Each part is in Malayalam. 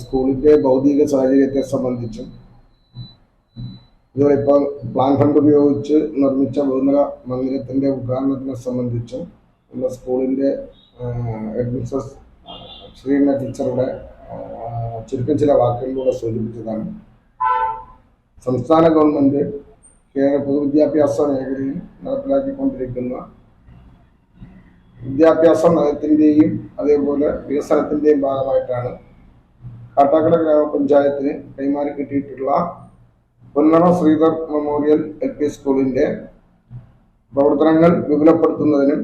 സ്കൂളിന്റെ ഭൗതിക സാഹചര്യത്തെ സംബന്ധിച്ചും ഇതുപോലെ ഇപ്പോൾ പ്ലാൻ ഫണ്ട് ഉപയോഗിച്ച് നിർമ്മിച്ച ബഹുനില മന്ദിരത്തിന്റെ ഉദ്ഘാടനത്തിനെ സംബന്ധിച്ചും നമ്മുടെ സ്കൂളിന്റെ ഹെഡ് മിസ്സസ് ശ്രീന ടീച്ചറുടെ ചുരുക്കം ചില വാക്കുകളിലൂടെ സൂചിപ്പിച്ചതാണ്. സംസ്ഥാന ഗവൺമെന്റ് കേരള പൊതുവിദ്യാഭ്യാസ മേഖലയിൽ നടപ്പിലാക്കിക്കൊണ്ടിരിക്കുന്ന വിദ്യാഭ്യാസ നയത്തിന്റെയും അതേപോലെ വികസനത്തിന്റെയും ഭാഗമായിട്ടാണ് കാട്ടാക്കട ഗ്രാമപഞ്ചായത്തിന് കൈമാറി കിട്ടിയിട്ടുള്ള Ponnana Sreedhar memorial L P സ്കൂളിന്റെ പ്രവർത്തനങ്ങൾ വിപുലപ്പെടുത്തുന്നതിനും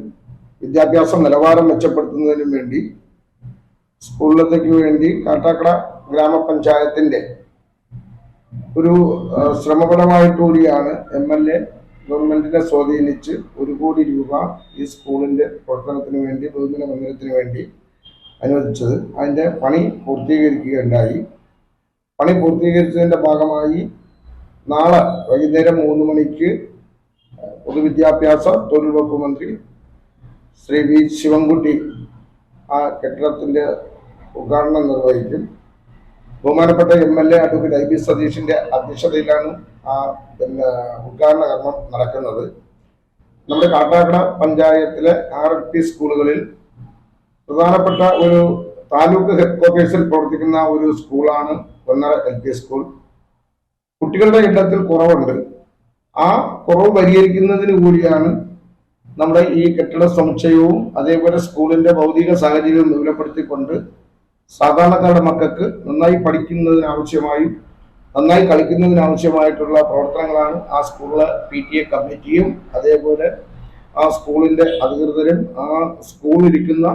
വിദ്യാഭ്യാസ നിലവാരം മെച്ചപ്പെടുത്തുന്നതിനും വേണ്ടി സ്കൂളിലേക്ക് വേണ്ടി കാട്ടാക്കട ഗ്രാമപഞ്ചായത്തിന്റെ ഒരു ആ, ശ്രമപരമായിട്ടുകൂടിയാണ് എം എൽ എ ഗവൺമെന്റിനെ സ്വാധീനിച്ച് ഒരു കോടി രൂപ ഈ സ്കൂളിന്റെ പ്രവർത്തനത്തിന് വേണ്ടി ബഹുദിന മന്ദിരത്തിന് വേണ്ടി അനുവദിച്ചത്. അതിന്റെ പണി പൂർത്തീകരിക്കുകയുണ്ടായി. പണി പൂർത്തീകരിച്ചതിന്റെ ഭാഗമായി നാളെ വൈകുന്നേരം മൂന്ന് മണിക്ക് പൊതുവിദ്യാഭ്യാസ തൊഴിൽ വകുപ്പ് മന്ത്രി ശ്രീ വി ശിവൻകുട്ടി ആ കെട്ടിടത്തിന്റെ ഉദ്ഘാടനം നിർവഹിക്കും. ബഹുമാനപ്പെട്ട M L A advocate I B സതീഷിന്റെ അധ്യക്ഷതയിലാണ് ആ പിന്നെ ഉദ്ഘാടന കർമ്മം നടക്കുന്നത്. നമ്മുടെ കാട്ടാക്കട പഞ്ചായത്തിലെ ആർ എൽ പി സ്കൂളുകളിൽ പ്രധാനപ്പെട്ട ഒരു താലൂക്ക് ഹെഡ് ക്വാർട്ടേഴ്സിൽ പ്രവർത്തിക്കുന്ന ഒരു സ്കൂളാണ് പൊന്നറ എൽ പി സ്കൂൾ കുട്ടികളുടെ എണ്ണത്തിൽ കുറവുണ്ട്. ആ കുറവ് പരിഹരിക്കുന്നതിന് കൂടിയാണ് നമ്മുടെ ഈ കെട്ടിട സമുച്ചയവും അതേപോലെ സ്കൂളിന്റെ ഭൗതിക സാഹചര്യവും വിപുലപ്പെടുത്തിക്കൊണ്ട് സാധാരണക്കാരുടെ മക്കൾക്ക് നന്നായി പഠിക്കുന്നതിനാവശ്യമായും നന്നായി കളിക്കുന്നതിനാവശ്യമായിട്ടുള്ള പ്രവർത്തനങ്ങളാണ് ആ സ്കൂളിലെ പി ടി എ കമ്മിറ്റിയും അതേപോലെ ആ സ്കൂളിന്റെ അധികൃതരും ആ സ്കൂളിലിരിക്കുന്ന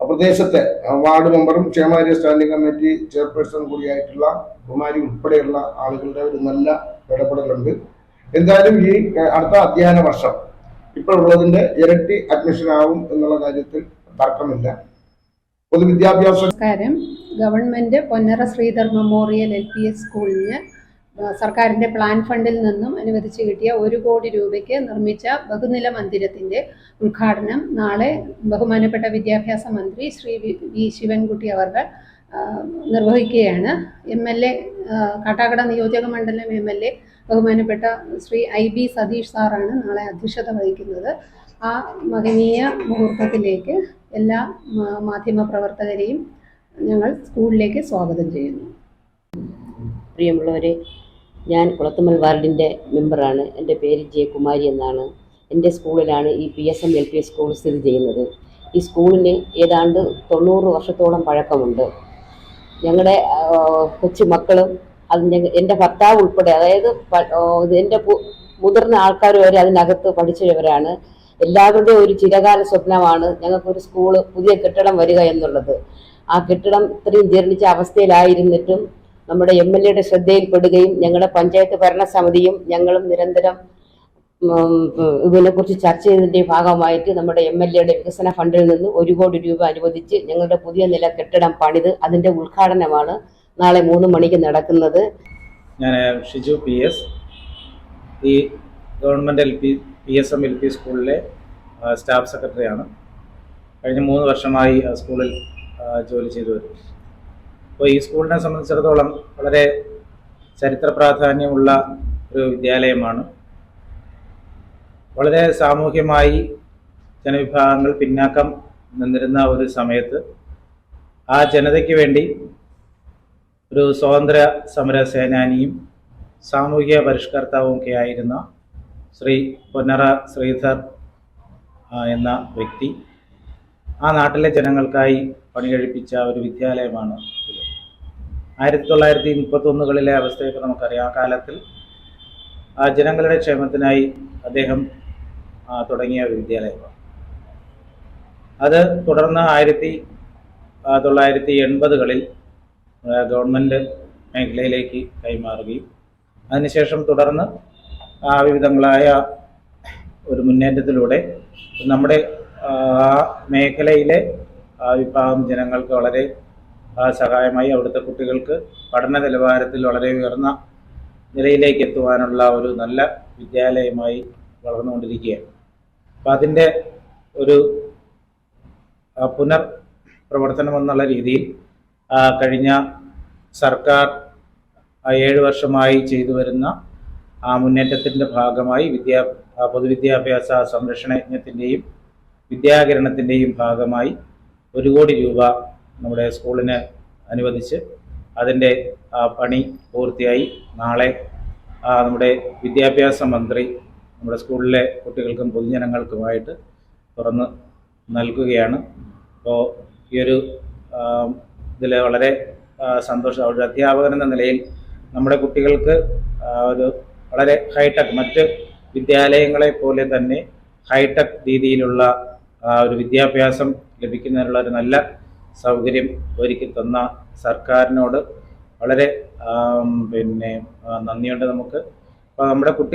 പ്രദേശത്തെ വാർഡ് മെമ്പറും ക്ഷേമകാര്യ സ്റ്റാൻഡിംഗ് കമ്മിറ്റി ചെയർപേഴ്സൺ കൂടിയായിട്ടുള്ള കുമാരി ഉൾപ്പെടെയുള്ള ആളുകളുടെ ഒരു നല്ല ഇടപെടലുണ്ട്. എന്തായാലും ഈ അടുത്ത അധ്യയന വർഷം ഇപ്പോഴുള്ളതിന്റെ ഇരട്ടി അഡ്മിഷൻ ആവും എന്നുള്ള കാര്യത്തിൽ തർക്കമില്ല. പൊതുവിദ്യാഭ്യാസ government Ponnara Sreedhar memorial L P S സ്കൂളിന് സർക്കാരിന്റെ പ്ലാൻ ഫണ്ടിൽ നിന്നും അനുവദിച്ച് കിട്ടിയ ഒരു കോടി രൂപയ്ക്ക് നിർമ്മിച്ച ബഹുനില മന്ദിരത്തിന്റെ ഉദ്ഘാടനം നാളെ ബഹുമാനപ്പെട്ട വിദ്യാഭ്യാസ മന്ത്രി ശ്രീ വി ശിവൻകുട്ടി അവർ നിർവഹിക്കുകയാണ്. എം എൽ എ കാട്ടാക്കട നിയോജക മണ്ഡലം എം എൽ എ ബഹുമാനപ്പെട്ട ശ്രീ ഐ ബി സതീഷ് സാറാണ് നാളെ അധ്യക്ഷത വഹിക്കുന്നത്. ആ മഹനീയ മുഹൂർത്തത്തിലേക്ക് എല്ലാ മാധ്യമ പ്രവർത്തകരെയും ഞങ്ങൾ സ്കൂളിലേക്ക് സ്വാഗതം ചെയ്യുന്നു. പ്രിയമുള്ളവരെ ഞാൻ കുളത്തുമൽ വാർഡിന്റെ മെമ്പറാണ്. എന്റെ പേര് ജയകുമാരി എന്നാണ്. എന്റെ സ്കൂളിലാണ് ഈ P S M L P school സ്ഥിതി ചെയ്യുന്നത്. ഈ സ്കൂളിന് ഏതാണ്ട് തൊണ്ണൂറ് വർഷത്തോളം പഴക്കമുണ്ട്. ഞങ്ങളുടെ കൊച്ചു മക്കളും അത് ഞങ്ങ എന്റെ ഭർത്താവ് ഉൾപ്പെടെ അതായത് എന്റെ മുതിർന്ന ആൾക്കാർ വരെ അതിനകത്ത് പഠിച്ചവരാണ്. എല്ലാവരുടെയും ഒരു ചിരകാല സ്വപ്നമാണ് ഞങ്ങൾക്കൊരു സ്കൂൾ പുതിയ കെട്ടിടം വരിക എന്നുള്ളത്. ആ കെട്ടിടം ഇത്രയും ജീർണിച്ച അവസ്ഥയിലായിരുന്നിട്ടും നമ്മുടെ എം എൽ എയുടെ ശ്രദ്ധയിൽപ്പെടുകയും ഞങ്ങളുടെ പഞ്ചായത്ത് ഭരണസമിതിയും ഞങ്ങളും നിരന്തരം ഇതിനെക്കുറിച്ച് ചർച്ച ചെയ്തതിന്റെ ഭാഗമായിട്ട് നമ്മുടെ എം എൽ എയുടെ വികസന ഫണ്ടിൽ നിന്ന് ഒരു കോടി രൂപ അനുവദിച്ച് ഞങ്ങളുടെ പുതിയ നില കെട്ടിടം പണിത് അതിന്റെ ഉദ്ഘാടനമാണ് നാളെ മൂന്ന് മണിക്ക് നടക്കുന്നത്. ഞാൻ ഷിജു പി എസ്. ഈ government L P P S M L P സ്കൂളിലെ സ്റ്റാഫ് സെക്രട്ടറിയാണ്. കഴിഞ്ഞ മൂന്ന് വർഷമായി സ്കൂളിൽ ജോലി ചെയ്തു വരുന്നു. അപ്പോൾ ഈ സ്കൂളിനെ സംബന്ധിച്ചിടത്തോളം വളരെ ചരിത്ര പ്രാധാന്യമുള്ള ഒരു വിദ്യാലയമാണ്. വളരെ സാമൂഹ്യമായി ജനവിഭാഗങ്ങൾ പിന്നാക്കം നിന്നിരുന്ന ഒരു സമയത്ത് ആ ജനതയ്ക്ക് വേണ്ടി ഒരു സ്വാതന്ത്ര്യ സമര സേനാനിയും സാമൂഹിക പരിഷ്കർത്താവും ഒക്കെ ആയിരുന്ന ശ്രീ പൊന്നറ ശ്രീധർ എന്ന വ്യക്തി ആ നാട്ടിലെ ജനങ്ങൾക്കായി പണികഴിപ്പിച്ച ഒരു വിദ്യാലയമാണ് ഇത്. ആയിരത്തി തൊള്ളായിരത്തി മുപ്പത്തൊന്നുകളിലെ അവസ്ഥയൊക്കെ നമുക്കറിയാം. ആ കാലത്തിൽ ആ ജനങ്ങളുടെ ക്ഷേമത്തിനായി അദ്ദേഹം തുടങ്ങിയ ഒരു വിദ്യാലയമാണ്. അത് തുടർന്ന് ആയിരത്തി തൊള്ളായിരത്തി എൺപതുകളിൽ ഗവൺമെന്റ് മേഖലയിലേക്ക് കൈമാറുകയും അതിനുശേഷം തുടർന്ന് ആ വിവിധങ്ങളായ ഒരു മുന്നേറ്റത്തിലൂടെ നമ്മുടെ ആ മേഖലയിലെ ആ വിഭാഗം ജനങ്ങൾക്ക് വളരെ സഹായമായി അവിടുത്തെ കുട്ടികൾക്ക് പഠന നിലവാരത്തിൽ വളരെ ഉയർന്ന നിലയിലേക്ക് എത്തുവാനുള്ള ഒരു നല്ല വിദ്യാലയമായി വളർന്നുകൊണ്ടിരിക്കുകയാണ്. അപ്പം അതിന്റെ ഒരു പുനർ പ്രവർത്തനം എന്നുള്ള രീതിയിൽ കഴിഞ്ഞ സർക്കാർ ഏഴ് വർഷമായി ചെയ്തു വരുന്ന ആ മുന്നേറ്റത്തിന്റെ ഭാഗമായി വിദ്യാ പൊതുവിദ്യാഭ്യാസ സംരക്ഷണ യജ്ഞത്തിന്റെയും വിദ്യാകരണത്തിന്റെയും ഭാഗമായി ഒരു കോടി രൂപ നമ്മുടെ സ്കൂളിന് അനുവദിച്ച് അതിന്റെ പണി പൂർത്തിയായി. നാളെ നമ്മുടെ വിദ്യാഭ്യാസ മന്ത്രി നമ്മുടെ സ്കൂളിലെ കുട്ടികൾക്കും പൊതുജനങ്ങൾക്കുമായിട്ട് തുറന്ന് നൽകുകയാണ്. അപ്പോൾ ഈ ഒരു ഇതിൽ വളരെ സന്തോഷം. ഒരു അധ്യാപകൻ എന്ന നിലയിൽ നമ്മുടെ കുട്ടികൾക്ക് ഒരു വളരെ ഹൈടെക് മറ്റ് വിദ്യാലയങ്ങളെ പോലെ തന്നെ ഹൈടെക് രീതിയിലുള്ള ഒരു വിദ്യാഭ്യാസം ലഭിക്കുന്നതിനുള്ള ഒരു നല്ല സൗകര്യം ഒരുക്കി തന്ന സർക്കാരിനോട് വളരെ പിന്നെ നന്ദിയുണ്ട് നമുക്ക്. അപ്പോൾ നമ്മുടെ കുട്ടി